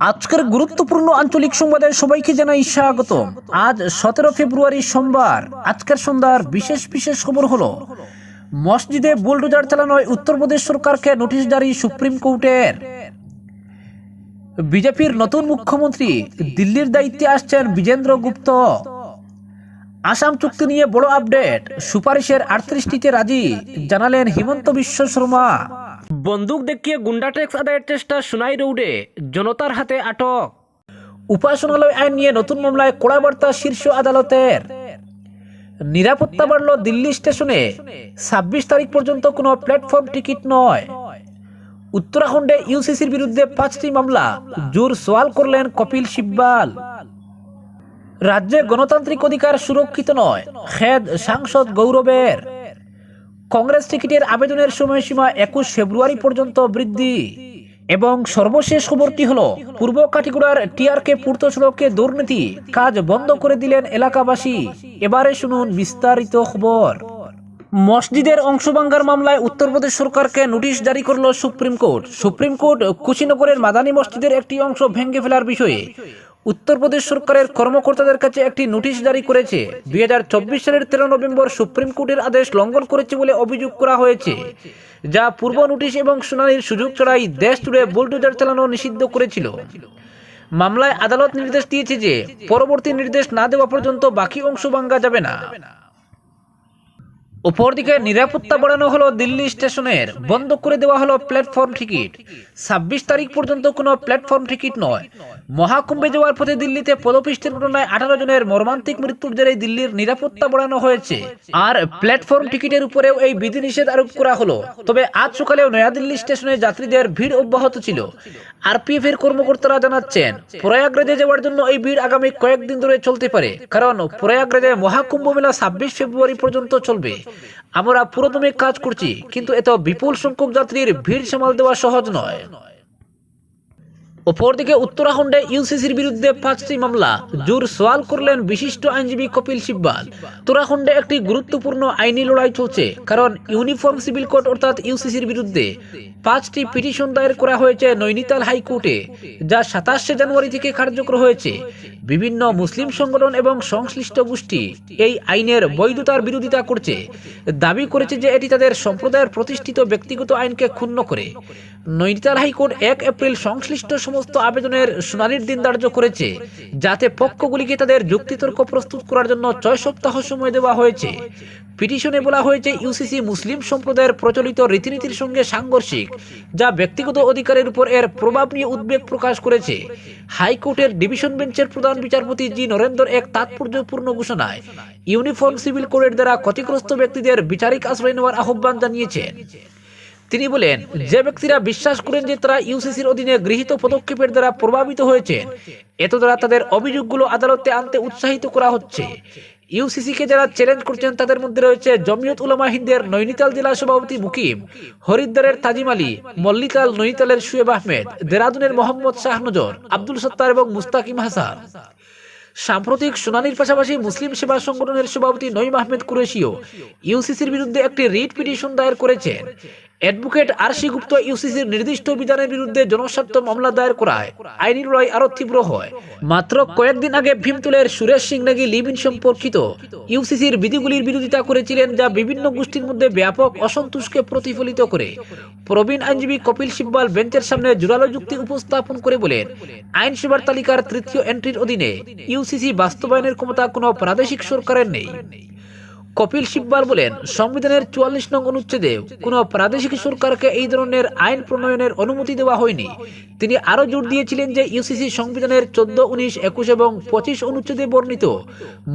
আজকের গুরুত্বপূর্ণ আঞ্চলিক সংবাদে সবাইকে জানাই স্বাগত। আজ সতেরো ফেব্রুয়ারি সোমবার, আজকের সন্ধ্যার বিশেষ বিশেষ খবর হলো, মসজিদে বুলডোজার চালানোয় উত্তরপ্রদেশ সরকারকে নোটিশ জারি সুপ্রিম কোর্টের। বিজেপির নতুন মুখ্যমন্ত্রী দিল্লির দায়িত্বে আসছেন বিজেন্দ্র গুপ্ত। আসাম চুক্তি নিয়ে বড় আপডেট। সুপারিশের আটত্রিশটিতে রাজি জানালেন হিমন্ত বিশ্ব শর্মা। বন্দুক দেখিয়ে গুন্ডা ট্যাক্স আদায়ের চেষ্টা সুনাই রৌডে জনতার হাতে আটক। উপাসনালয় আইন নিয়ে নতুন মামলায় কড়া বার্তা শীর্ষ আদালতের। নিরাপত্তা বাড়ল দিল্লি স্টেশনে ছাব্বিশ তারিখ পর্যন্ত কোনো প্ল্যাটফর্ম টিকিট নয়। উত্তরাখণ্ডে ইউসিসির বিরুদ্ধে পাঁচটি মামলা জোর সওয়াল করলেন কপিল সিব্বাল। রাজ্যে গণতান্ত্রিক অধিকার সুরক্ষিত নয়। খেদ সাংসদ গৌরবের। কংগ্রেস টিকিটের আবেদনের সময়সীমা একুশ ফেব্রুয়ারি পর্যন্ত বৃদ্ধি। এবং সর্বশেষ খবরটি হলো, পূর্ব কাটিগুড়ার টিআরকে পূর্ত সড়কে দুর্নীতি কাজ বন্ধ করে দিলেন এলাকাবাসী। এবারে শুনুন বিস্তারিত খবর। মসজিদের অংশভাঙ্গার মামলায় উত্তরপ্রদেশ সরকারকে নোটিশ জারি করল সুপ্রিম কোর্ট। সুপ্রিম কোর্ট কুশিনগরের মাদানী মসজিদের একটি অংশ ভেঙে ফেলার বিষয়ে উত্তরপ্রদেশ সরকারের কর্মকর্তাদের কাছে একটি নোটিশ জারি করেছে। দু হাজার চব্বিশ সালের তেরো নভেম্বর সুপ্রিম কোর্টের আদেশ লঙ্ঘন করেছে বলে অভিযোগ করা হয়েছে, যা পূর্ব নোটিশ এবং শুনানির সুযোগ ছাড়াই দেশ জুড়ে বুলডোজার চালানো নিষিদ্ধ করেছিল। মামলায় আদালত নির্দেশ দিয়েছে যে, পরবর্তী নির্দেশ না দেওয়া পর্যন্ত বাকি অংশ ভাঙ্গা যাবে না। অপরদিকে নিরাপত্তা বাড়ানো হলো দিল্লি স্টেশনের। বন্ধ করে দেওয়া হলো প্ল্যাটফর্ম টিকিট। ছাব্বিশ তারিখ পর্যন্ত কোনো প্ল্যাটফর্ম টিকিট নয়। মহাকুম্ভে যাওয়ার পথে দিল্লিতে পদপিষ্টের ঘটনায় আঠারো জনের মর্মান্তিক মৃত্যুর জেরে দিল্লির নিরাপত্তা বাড়ানো হয়েছে। আর প্ল্যাটফর্ম টিকিটের উপরেও এই বিধিনিষেধ আরোপ করা হলো। তবে আজ সকালেও নয়াদিল্লি স্টেশনে যাত্রীদের ভিড় অব্যাহত ছিল। আরপিএফ এর কর্মকর্তারা জানাচ্ছেন, প্রয়াগরাজে যাওয়ার জন্য এই ভিড় আগামী কয়েকদিন ধরে চলতে পারে। কারণ প্রয়াগরাজে মহাকুম্ভ মেলা ছাব্বিশ ফেব্রুয়ারি পর্যন্ত চলবে। আমরা পুরোদমে কাজ করছি কিন্তু এত বিপুল সংখ্যক যাত্রীর ভিড় সামাল দেওয়া সহজ নয়। অপরদিকে উত্তরাখণ্ডে ইউসিসির বিরুদ্ধে পাঁচটি মামলা। জোর সওয়াল করলেন বিশিষ্ট আইনজীবী কপিল সিব্বাল। উত্তরাখণ্ডে একটি গুরুত্বপূর্ণ আইনি লড়াই চলছে, কারণ ইউনিফর্ম সিভিল কোড অর্থাৎ ইউসিসির বিরুদ্ধে পাঁচটি পিটিশন দায়ের করা হয়েছে নৈনিতাল হাইকোর্টে, যা সাতাশে জানুয়ারি থেকে কার্যকর হয়েছে। বিভিন্ন মুসলিম সংগঠন এবং সংশ্লিষ্ট গোষ্ঠী এই আইনের বৈধতার বিরোধিতা করছে। দাবি করেছে যে এটি তাদের সম্প্রদায়ের প্রতিষ্ঠিত ব্যক্তিগত আইনকে ক্ষুণ্ণ করে। নৈনিতাল হাইকোর্ট এক এপ্রিল সংশ্লিষ্ট সমস্ত আবেদনের শুনানির দিন ধার্য করেছে, যাতে পক্ষগুলিকে তাদের যুক্তিতর্ক প্রস্তুত করার জন্য ছয় সপ্তাহ সময় দেওয়া হয়েছে। পিটিশনে বলা হয়েছে ইউসিসি মুসলিম সম্প্রদায়ের প্রচলিত রীতিনীতির সঙ্গে সাংঘর্ষিক, যা ব্যক্তিগত অধিকারের উপর এর প্রভাব নিয়ে উদ্বেগ প্রকাশ করেছে। হাইকোর্টের ডিভিশন বেঞ্চের প্রধান বিচারপতি জি নরেন্দ্র এক তাৎপর্যপূর্ণ ঘোষণায়, ইউনিফর্ম সিভিল কোডের দ্বারা ক্ষতিগ্রস্ত ব্যক্তিদের বিচারিক আশ্রয় নেওয়ার আহ্বান জানিয়েছেন। তিনি বলেন, যে ব্যক্তিরা বিশ্বাস করেন যে তারা ইউসিসির অধীনে গৃহীত পদক্ষেপের দ্বারা প্রভাবিত হয়েছেন, এত দ্বারা তাদের অভিযোগগুলো আদালতে আনতে উৎসাহিত করা হচ্ছে। ইউসিসিকে যারা চ্যালেঞ্জ করছেন, তাদের মধ্যে রয়েছে জমিয়ত উলামা হিন্দের নৈনিতাল জেলা সভাপতি মুকিম, হরিদ্বারের তাজিম আলী মল্লিকাল নৈনিতালের শুয়েব আহমেদ, দেরাদুনের মোহাম্মদ শাহনজর আব্দুল সত্তার এবং মুস্তাকিম হাসান। সাম্প্রতিক শুনানির পাশাপাশি মুসলিম সেবা সংগঠনের সভাপতি নঈম আহমেদ কুরেশিও ইউসিসির বিরুদ্ধে একটি রিট পিটিশন দায়ের করেছেন। অ্যাডভোকেট আরশি গুপ্ত ইউসিসির নির্দিষ্ট বিধানের বিরুদ্ধে জনস্বার্থ মামলা দায়ের করায় আইনি লড়াই আরও তীব্র হয়। মাত্র কয়েকদিন আগে ভীমতুলের সুরেশ সিং নাকি লিভিন সম্পর্কিত ইউসিসির বিধিগুলির বিরোধিতা করেছিলেন যা বিভিন্ন গোষ্ঠীর মধ্যে ব্যাপক অসন্তোষকে প্রতিফলিত করে। প্রবীণ আইনজীবী কপিল সিব্বাল বেঞ্চের সামনে জোরালো যুক্তি উপস্থাপন করে বলেন, আইন সেবার তালিকার তৃতীয় এন্ট্রির অধীনে ইউসিসি বাস্তবায়নের ক্ষমতা কোনো প্রাদেশিক সরকারের নেই। কপিল সিব্বাল বলেন, সংবিধানের চুয়াল্লিশ নং অনুচ্ছেদে কোন প্রাদেশিক সরকারকে এই ধরনের আইন প্রণয়নের অনুমতি দেওয়া হয়নি। তিনি আরও জোর দিয়েছিলেন যে ইউসিসি সংবিধানের চোদ্দ, উনিশ, একুশ এবং পঁচিশ অনুচ্ছেদে বর্ণিত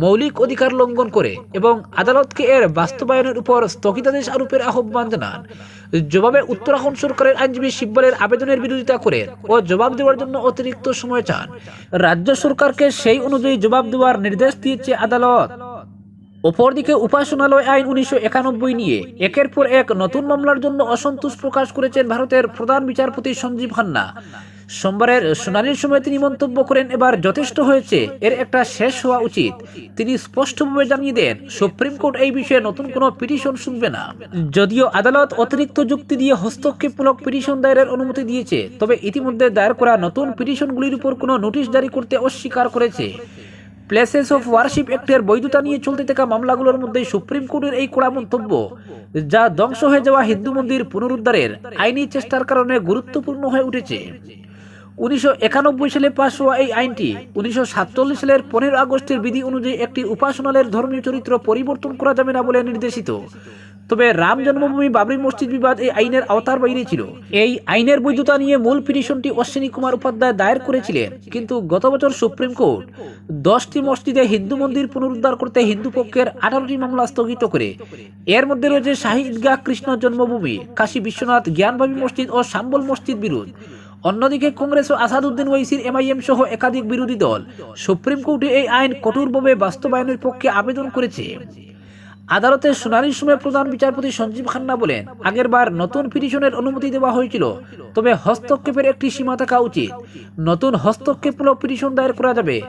মৌলিক অধিকার লঙ্ঘন করে এবং আদালতকে এর বাস্তবায়নের উপর স্থগিতাদেশ আরোপের আহ্বান জানান। জবাবে উত্তরাখণ্ড সরকারের আইনজীবী সিব্বালের আবেদনের বিরোধিতা করেন ও জবাব দেওয়ার জন্য অতিরিক্ত সময় চান। রাজ্য সরকারকে সেই অনুযায়ী জবাব দেওয়ার নির্দেশ দিয়েছে আদালত। অপরদিকে উপাসনালয় আইন উনিশশো একানব্বই নিয়ে একের পর এক নতুন মামলার জন্য অসন্তোষ প্রকাশ করেছেন ভারতের প্রধান বিচারপতি সঞ্জীব খান্না। সোমবারের শুনানির সময় তিনি মন্তব্য করেন, এবার যথেষ্ট হয়েছে, এর একটা শেষ হওয়া উচিত। তিনি স্পষ্টভাবে জানিয়ে দেন, সুপ্রিম কোর্ট এই বিষয়ে নতুন কোনো পিটিশন শুনবে না। যদিও আদালত অতিরিক্ত যুক্তি দিয়ে হস্তক্ষেপমূলক পিটিশন দায়েরের অনুমতি দিয়েছে, তবে ইতিমধ্যে দায়ের করা নতুন পিটিশনগুলির উপর কোনো নোটিশ জারি করতে অস্বীকার করেছে। প্লেসেস অফ ওয়ারশিপ অ্যাক্টের বৈধতা নিয়ে চলতে থাকা মামলাগুলোর মধ্যে সুপ্রিম কোর্টের এই কড়া মন্তব্য, যা ধ্বংস হয়ে যাওয়া হিন্দু মন্দির পুনরুদ্ধারের আইনি চেষ্টার কারণে গুরুত্বপূর্ণ হয়ে উঠেছে। উনিশশো একানব্বই সালে পাশ হওয়া এই আইনটি উনিশশো সাতচল্লিশ সালের পনেরো আগস্টের বিধি অনুযায়ী একটি উপাসনালয়ের ধর্মীয় চরিত্র পরিবর্তন করা যাবে না বলে নির্দেশিত। তবে রাম জন্মভূমি বাবরি মসজিদ বিবাদ এই আইনের আওতার বাইরে ছিল। এই আইনের বৈধতা নিয়ে মূল পিটিশনটি অশ্বিনী কুমার উপাধ্যায় দায়ের করেছিলেন। কিন্তু গত বছর সুপ্রিম কোর্ট দশটি মসজিদে হিন্দু মন্দির পুনরুদ্ধার করতে হিন্দু পক্ষের আঠারোটি মামলা স্থগিত করে। এর মধ্যে রয়েছে শাহী কৃষ্ণ জন্মভূমি, কাশী বিশ্বনাথ জ্ঞানভাবী মসজিদ ও শাম্বল মসজিদ বিরোধ। অন্যদিকে কংগ্রেস ও আসাদুদ্দিন ওয়াইসির এমআইএম সহ একাধিক বিরোধী দল সুপ্রিম কোর্টে এই আইন কঠোরভাবে বাস্তবায়নের পক্ষে আবেদন করেছে। আদালতের শুনানির সময় প্রধান বিচারপতি সঞ্জীব খান্না বলেন আগেরবার নতুন পিটিশনের অনুমতি দেওয়া হয়েছিল, তবে হস্তক্ষেপের একটি সীমা থাকা উচিত। নতুন হস্তক্ষেপমূলক পিটিশন দায়ের করা যাবে।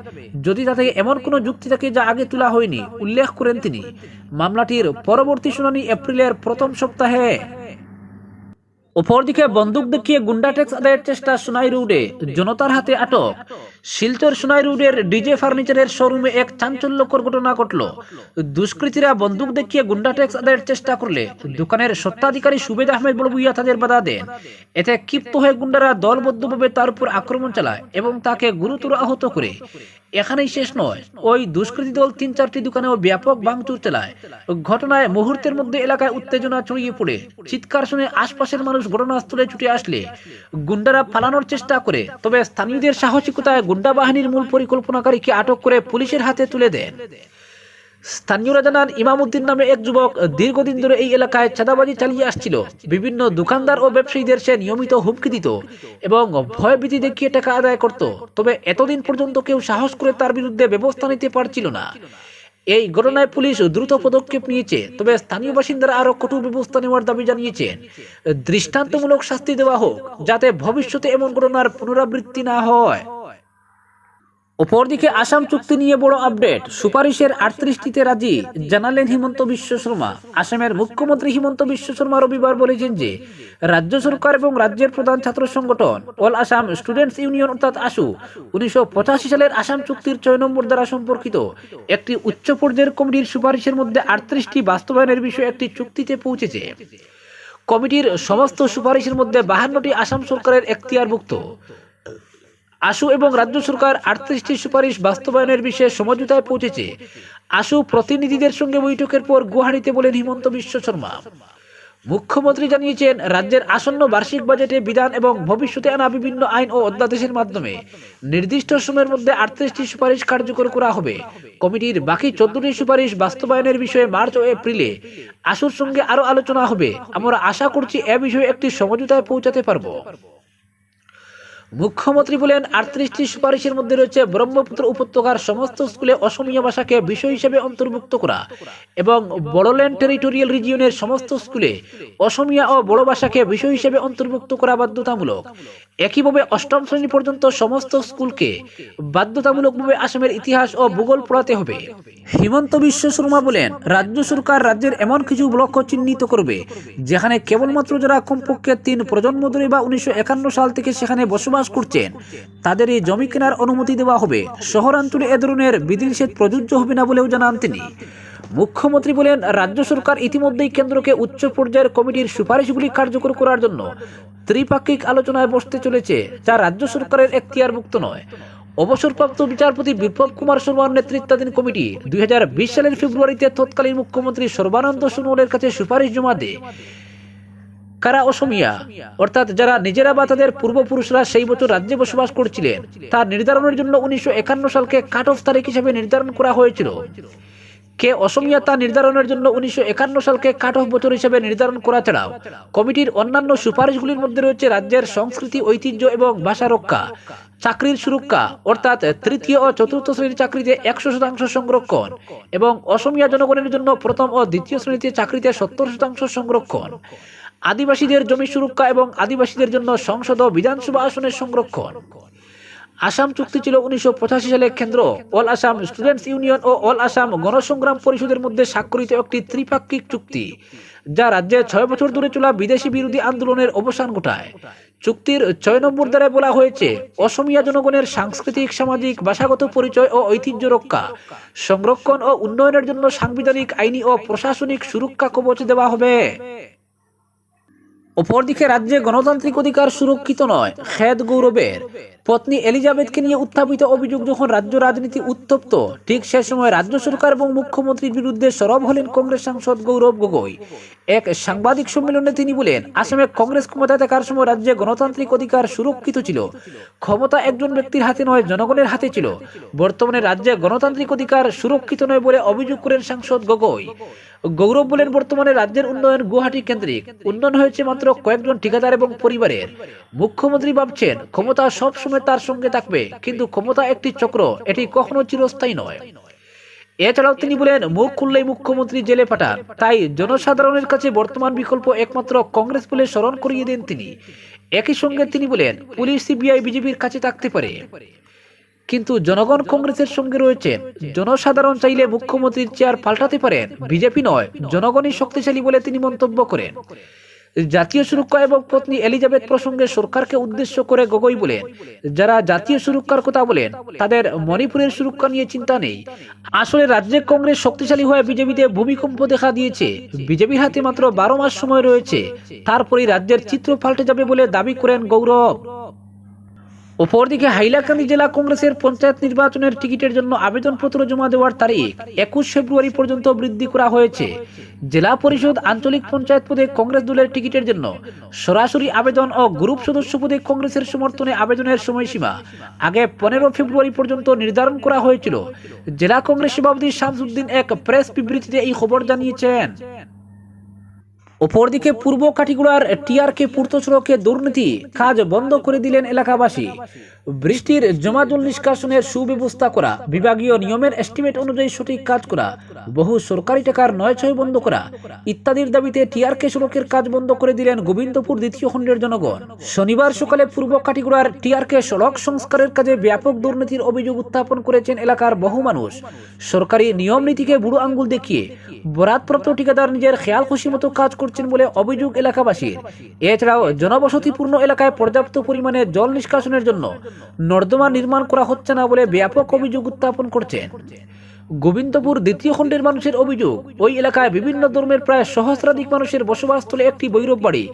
যদি তাতে এমন কোনো যুক্তি থাকে যা আগে তোলা হয়নি, উল্লেখ করেন তিনি। মামলাটির পরবর্তী শুনানি এপ্রিলের প্রথম সপ্তাহে। অপরদিকে বন্দুক দেখিয়ে গুন্ডা ট্যাক্স আদায়ের চেষ্টা সোনাই রোডে জনতার হাতে আটক। শিলচর সোনাই রোডের ডিজে ফার্নিচারের শোরুমে এক চাঞ্চল্যকর ঘটনা ঘটল। দুষ্কৃতীরা বন্দুক দেখিয়ে গুন্ডা ট্যাক্স আদায়ের চেষ্টা করলে দোকানের সত্ত্বাধিকারী সুবেদ আহমেদ বড়বুইয়া তাদের বাধা দেন। এতে ক্ষিপ্ত হয়ে গুন্ডারা দলবদ্ধভাবে তার উপর আক্রমণ চালায় এবং তাকে গুরুতর আহত করে। এখানেই শেষ নয়, ওই দুষ্কৃতী দল তিন চারটি দোকানেও ব্যাপক ভাঙচুর চালায়। ঘটনায় মুহূর্তের মধ্যে এলাকায় উত্তেজনা ছড়িয়ে পড়ে। চিৎকার শুনে আশপাশের মানুষ ঘটনাস্থলে ছুটে আসলে গুন্ডারা পালানোর চেষ্টা করে, তবে স্থানীয়দের সাহসিকতায় গুন্ডা বাহিনীর মূল পরিকল্পনাকারীকে আটক করে পুলিশের হাতে তুলে দেন। স্থানীয়রা জানান ইমামউদ্দিন নামে এক যুবক দীর্ঘদিন ধরে এই এলাকায় চাঁদাবাজি চালিয়ে আসছিল। বিভিন্ন দোকানদার ও ব্যবসায়ীদের সে নিয়মিত হুমকি দিত এবং ভয়ভীতি দেখিয়ে টাকা আদায় করত। তবে এতদিন পর্যন্ত কেউ সাহস করে তার বিরুদ্ধে ব্যবস্থা নিতে পারছিল না। এই ঘটনায় পুলিশ দ্রুত পদক্ষেপ নিয়েছে, তবে স্থানীয় বাসিন্দারা আরও কঠোর ব্যবস্থা নেওয়ার দাবি জানিয়েছেন। দৃষ্টান্তমূলক শাস্তি দেওয়া হোক, যাতে ভবিষ্যতে এমন ঘটনার পুনরাবৃত্তি না হয়। অপরদিকে আসাম চুক্তি নিয়ে বড় আপডেট। সুপারিশের আটত্রিশটিতে রাজি জানালেন হিমন্ত বিশ্ব শর্মা। আসামের মুখ্যমন্ত্রী হিমন্ত বিশ্ব শর্মা রবিবার বলেছেন যে, রাজ্য সরকার এবং রাজ্যের প্রধান ছাত্র সংগঠন, অল আসাম স্টুডেন্টস ইউনিয়ন অর্থাৎ আসু, উনিশশো সালের আসাম চুক্তির ছয় নম্বর দ্বারা সম্পর্কিত একটি উচ্চ পর্যায়ের কমিটির সুপারিশের মধ্যে আটত্রিশটি বাস্তবায়নের বিষয়ে একটি চুক্তিতে পৌঁছেছে। কমিটির সমস্ত সুপারিশের মধ্যে বাহান্নটি আসাম সরকারের এখতিয়ারভুক্ত। আশু এবং রাজ্য সরকার আটত্রিশটি সুপারিশ বাস্তবায়নের বিষয়ে সমঝোতায় পৌঁছেছে। আশু প্রতিনিধিদের সঙ্গে বৈঠকের পর গুয়াহাটিতে বলেন হিমন্ত বিশ্ব শর্মা। মুখ্যমন্ত্রী জানিয়েছেন, রাজ্যের আসন্ন বার্ষিক বাজেটে বিধান এবং ভবিষ্যতে আনা বিভিন্ন আইন ও অধ্যাদেশের মাধ্যমে নির্দিষ্ট সময়ের মধ্যে আটত্রিশটি সুপারিশ কার্যকর করা হবে। কমিটির বাকি চোদ্দটি সুপারিশ বাস্তবায়নের বিষয়ে মার্চ ও এপ্রিলে আশুর সঙ্গে আরও আলোচনা হবে। আমরা আশা করছি এ বিষয়ে একটি সমঝোতায় পৌঁছাতে পারব। মুখ্যমন্ত্রী বলেন, আটত্রিশটি সুপারিশের মধ্যে রয়েছে ব্রহ্মপুত্র উপত্যকার সমস্ত স্কুলে অসমীয়া ভাষাকে বিষয় হিসেবে অন্তর্ভুক্ত করা এবং বড়োল্যান্ড টেরিটোরিয়াল রিজিয়নের সমস্ত স্কুলে অসমীয়া ও বড় ভাষাকে বিষয় হিসেবে অন্তর্ভুক্ত করা বাধ্যতামূলক। একইভাবে অষ্টম শ্রেণি পর্যন্ত সমস্ত স্কুলকে বাধ্যতামূলকভাবে আসামের ইতিহাস ও ভূগোল পড়াতে হবে। হিমন্ত বিশ্ব শর্মা বলেন, রাজ্য সরকার রাজ্যের এমন কিছু ব্লক চিহ্নিত করবে, যেখানে কেবলমাত্র যারা কমপক্ষে তিন প্রজন্ম ধরে বা উনিশশো একান্ন সাল থেকে সেখানে বসবাস করছেন, তাদের এই জমি কেনার অনুমতি দেওয়া হবে। শহরাঞ্চলে এ ধরনের বিধিনিষেধ প্রযোজ্য হবে না বলেও জানান তিনি। মুখ্যমন্ত্রী বলেন, রাজ্য সরকার ইতিমধ্যেই কেন্দ্রকে উচ্চ পর্যায়ের কমিটির সুপারিশগুলি কার্যকর করার জন্য ত্রিপাক্ষিক আলোচনায় বসতে চলেছে, যা রাজ্য সরকারের এখতিয়ারভুক্ত নয়। অবসরপ্রাপ্ত বিচারপতি বিপ্লব কুমার শর্মার নেতৃত্বাধীন কমিটি দুই সালের ফেব্রুয়ারিতে তৎকালীন মুখ্যমন্ত্রী সর্বানন্দ সোনোয়ালের কাছে সুপারিশ জমা দেয়। কারা অসমিয়া? অর্থাৎ যারা নিজেরা বা তাদের পূর্বপুরুষরা সেই বছর রাজ্যে বসবাস করছিলেন, তার নির্ধারণের জন্য উনিশশো একান্ন সালকে কাট অফ তারিখ হিসেবে নির্ধারণ করা হয়েছিল। কে অসমিয়া তা নির্ধারণের জন্য উনিশশো একান্ন সালকে কাট অফ বছর হিসেবে নির্ধারণ করা ছাড়াও কমিটির অন্যান্য সুপারিশগুলির মধ্যে রয়েছে রাজ্যের সংস্কৃতি, ঐতিহ্য এবং ভাষা রক্ষা, চাকরির সুরক্ষা, অর্থাৎ তৃতীয় ও চতুর্থ শ্রেণির চাকরিতে একশো শতাংশ সংরক্ষণ এবং অসমিয়া জনগণের জন্য প্রথম ও দ্বিতীয় শ্রেণীতে চাকরিতে সত্তর শতাংশ সংরক্ষণ, আদিবাসীদের জমি সুরক্ষা এবং আদিবাসীদের জন্য সংসদ ও বিধানসভা আসনের সংরক্ষণ। আসাম চুক্তি ছিল উনিশশো সালে কেন্দ্র। অল আসাম স্টুডেন্টস ইউনিয়ন ও অল আসাম গণসংগ্রাম পরিষদের মধ্যে স্বাক্ষরিত একটি ত্রিপাক্ষিক চুক্তি, যা রাজ্যে ছয় বছর ধরে চলা বিদেশি বিরোধী আন্দোলনের অবসান ঘটায়। চুক্তির ছয় নম্বর দ্বারা বলা হয়েছে, অসমিয়া জনগণের সাংস্কৃতিক, সামাজিক, ভাষাগত পরিচয় ও ঐতিহ্য রক্ষা, সংরক্ষণ ও উন্নয়নের জন্য সাংবিধানিক আইনি ও প্রশাসনিক সুরক্ষা কবচ দেওয়া হবে। অপরদিকে রাজ্যে গণতান্ত্রিক অধিকার সুরক্ষিত নয়, খেদ গৌরবের। পত্নী এলিজাবেথকে নিয়ে উত্থাপিত অভিযোগ যখন রাজ্য রাজনীতি উত্তপ্ত, ঠিক সে সময় রাজ্য সরকার এবং মুখ্যমন্ত্রীর বিরুদ্ধে সরব হলেন কংগ্রেস সাংসদ গৌরব গগৈ। এক সাংবাদিক সম্মেলনে তিনি বলেন, আসামে কংগ্রেস ক্ষমতায় থাকার সময় রাজ্যে গণতান্ত্রিক অধিকার সুরক্ষিত ছিল। ক্ষমতা একজন ব্যক্তির হাতে নয়, জনগণের হাতে ছিল। বর্তমানে রাজ্যে গণতান্ত্রিক অধিকার সুরক্ষিত নয় বলে অভিযোগ করেন সাংসদ গগৈ। গৌরব বলেন, বর্তমানে রাজ্যের উন্নয়ন গুয়াহাটি কেন্দ্রিক। উন্নয়ন হয়েছে মাত্র কয়েকজন ঠিকাদার এবং পরিবারের। মুখ্যমন্ত্রী ভাবছেন, ক্ষমতা সব সময় তার সঙ্গে থাকবে, কিন্তু ক্ষমতা একটি চক্র, এটি কখনো চিরস্থায়ী নয়। এছাড়াও তিনি বলেন, মুখ খুললেই মুখ্যমন্ত্রী জেলে পাঠান, তাই জনসাধারণের কাছে বর্তমান বিকল্প একমাত্র কংগ্রেস বলে স্মরণ করিয়ে দেন তিনি। একই সঙ্গে তিনি বলেন, পুলিশ, সিবিআই, বিজেপির কাছে থাকতে পারে। কিন্তু জনগণ কংগ্রেসের সঙ্গে রয়েছেন, জনসাধারণ চাইলে মুখ্যমন্ত্রীর চেয়ার পাল্টাতে পারেন, বিজেপি নয়, জনগণই শক্তিশালী বলে তিনি মন্তব্য করেন। জাতীয় সুরক্ষা এবং পত্নী এলিজাবেথ প্রসঙ্গে সরকারকে উদ্দেশ্য করে গগৈ বলেন, যারা জাতীয় সুরক্ষার কথা বলেন, তাদের মণিপুরের সুরক্ষা নিয়ে চিন্তা নেই। আসলে রাজ্যে কংগ্রেস শক্তিশালী হয়ে বিজেপিতে ভূমিকম্প দেখা দিয়েছে। বিজেপির হাতে মাত্র বারো মাস সময় রয়েছে। তারপরেই রাজ্যের চিত্র পাল্টে যাবে বলে দাবি করেন গৌরব। অপরদিকে হাইলাকান্দি জেলা কংগ্রেসের পঞ্চায়েত নির্বাচনের টিকিটের জন্য আবেদনপত্র জমা দেওয়ার তারিখ একুশ ফেব্রুয়ারি পর্যন্ত বৃদ্ধি করা হয়েছে। জেলা পরিষদ আঞ্চলিক পঞ্চায়েত পদে কংগ্রেস দলের টিকিটের জন্য সরাসরি আবেদন ও গ্রুপ সদস্য পদে কংগ্রেসের সমর্থনে আবেদনের সময়সীমা আগে পনেরো ফেব্রুয়ারি পর্যন্ত নির্ধারণ করা হয়েছিল। জেলা কংগ্রেস সভাপতি শামসুদ্দিন এক প্রেস বিবৃতিতে এই খবর জানিয়েছেন। অপরদিকে পূর্ব কাটিগুড়ার টিআরকে পূর্ত সড়কে দুর্নীতি কাজ বন্ধ করে দিলেন এলাকাবাসী। বৃষ্টির জমা জল নিষ্কাশনের সুব্যবস্থা করা, বিভাগীয় নিয়মের এস্টিমেট অনুযায়ী সঠিক কাজ করা, বহু সরকারি টাকার নয় ছয় বন্ধ করা ইত্যাদির দাবিতে টিআরকে সড়কের কাজ বন্ধ করে দিলেন গোবিন্দপুর দ্বিতীয় খণ্ডের জনগণ। শনিবার সকালে পূর্ব কাটিগুড়ার টিআরকে সড়ক সংস্কারের কাজে ব্যাপক দুর্নীতির অভিযোগ উত্থাপন করেছেন এলাকার বহু মানুষ। সরকারি নিয়ম নীতিকে বুড়ো আঙ্গুল দেখিয়ে বরাতপ্রাপ্ত ঠিকাদার নিজের খেয়াল খুশি মতো কাজ করছেন বলে অভিযোগ এলাকাবাসীর। এছাড়াও জনবসতিপূর্ণ এলাকায় পর্যাপ্ত পরিমাণে জল নিষ্কাশনের জন্য নর্দমা নির্মাণ করা হচ্ছে না বলে ব্যাপক অভিযোগ উত্থাপন করছেন। গোবিন্দপুর দ্বিতীয় খণ্ডের মানুষের অভিযোগ, ওই এলাকায় বিভিন্ন ধর্মের প্রায় সহস্রাধিক মানুষের বসবাসস্থলে একটি বৈরব বাড়ি,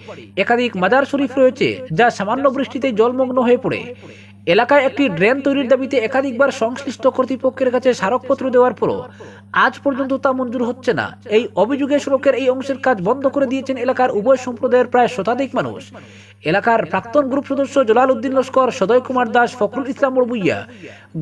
একাধিক মাজার শরীফ রয়েছে যা সামান্য বৃষ্টিতে জলমগ্ন হয়ে পড়ে। এলাকায় একটি ড্রেন তৈরির দাবিতে একাধিকবার সংশ্লিষ্ট কর্তৃপক্ষের কাছে স্মারকপত্র দেওয়ার পরও আজ পর্যন্ত তা মঞ্জুর হচ্ছে না। এই অভিযোগে সড়কের এই অংশের কাজ বন্ধ করে দিয়েছেন এলাকার উভয় সম্প্রদায়ের প্রায় শতাধিক মানুষ। এলাকার প্রাক্তন গ্রুপ সদস্য জলাল উদ্দিন লস্কর, সদয় কুমার দাস, ফখরুল ইসলাম বড়বুইয়া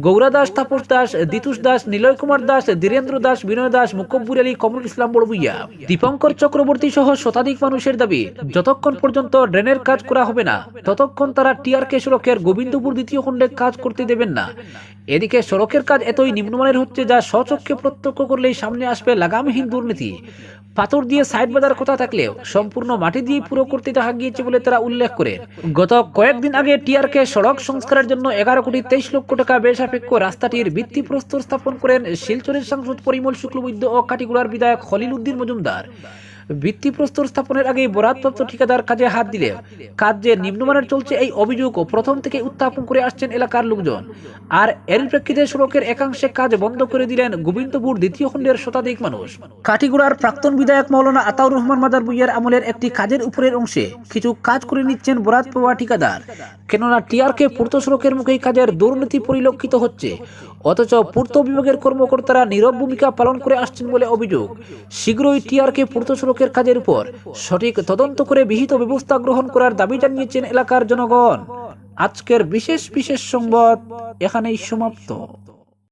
গৌরা দাস, তাপস দাস দিতুষ দাস, নিলয় কুমার দাস, ধীরেন্দ্র দাস, বিনয় দাস মুকব্বুর আলী, কমরুল ইসলাম বড়বুইয়া দীপঙ্কর চক্রবর্তী সহ শতাধিক মানুষের দাবি, যতক্ষণ পর্যন্ত ড্রেনের কাজ করা হবে না, ততক্ষণ তারা টিআরকে সড়কের গোবিন্দপুর দ্বিতীয় খণ্ডে কাজ করতে দেবেন না। এদিকে সড়কের কাজ এতই নিম্নমানের হচ্ছে যা স্বচক্ষে প্রত্যক্ষ করলেই সামনে আসবে লাগামহীন দুর্নীতি। পাথর দিয়ে সাইড বাঁধার কথা থাকলেও সম্পূর্ণ মাটি দিয়ে পুরো করতে দেখা গিয়েছে বলে তারা উল্লেখ করেন গত কয়েকদিন আগে টিআরকে সড়ক সংস্কারের জন্য এগারো কোটি তেইশ লক্ষ টাকা বেসাপেক্ষ রাস্তাটির ভিত্তি প্রস্তর স্থাপন করেন শিলচরের সাংসদ পরিমল শুক্লবৈদ্য ও কাটিগুড়ার বিধায়ক খলিল উদ্দিন মজুমদার। ভিত্তিপ্রস্তর স্থাপনের আগে বরাদপ্রাপ্ত ঠিকাদার কাজে হাত দিলে। কাজ যে নিম্নমানের চলছে এই অভিযোগ প্রথম থেকে উত্থাপন করে আসছেন এলাকার লোকজন। আর এর প্রেক্ষিতে সড়কের একাংশে কাজ বন্ধ করে দিলেন গোবিন্দপুর দ্বিতীয় খণ্ডের শতাধিক মানুষ। কাটিগুড়ার প্রাক্তন বিধায়ক মৌলানা আতাউর রহমান মাদার বুইয়ার আমলের একটি কাজের উপরের অংশে কিছু কাজ করে নিচ্ছেন বরাদ পাওয়া ঠিকাদার। কেননা টিআরকে পূর্ত সড়কের মুখেই কাজের দুর্নীতি পরিলক্ষিত হচ্ছে। অথচ পূর্ত বিভাগের কর্মকর্তারা নীরব ভূমিকা পালন করে আসছেন বলে অভিযোগ। শীঘ্রই টিআরকে পূর্ত সড়কের কাজের উপর সঠিক তদন্ত করে বিহিত ব্যবস্থা গ্রহণ করার দাবি জানিয়েছেন এলাকার জনগণ। আজকের বিশেষ বিশেষ সংবাদ এখানেই সমাপ্ত।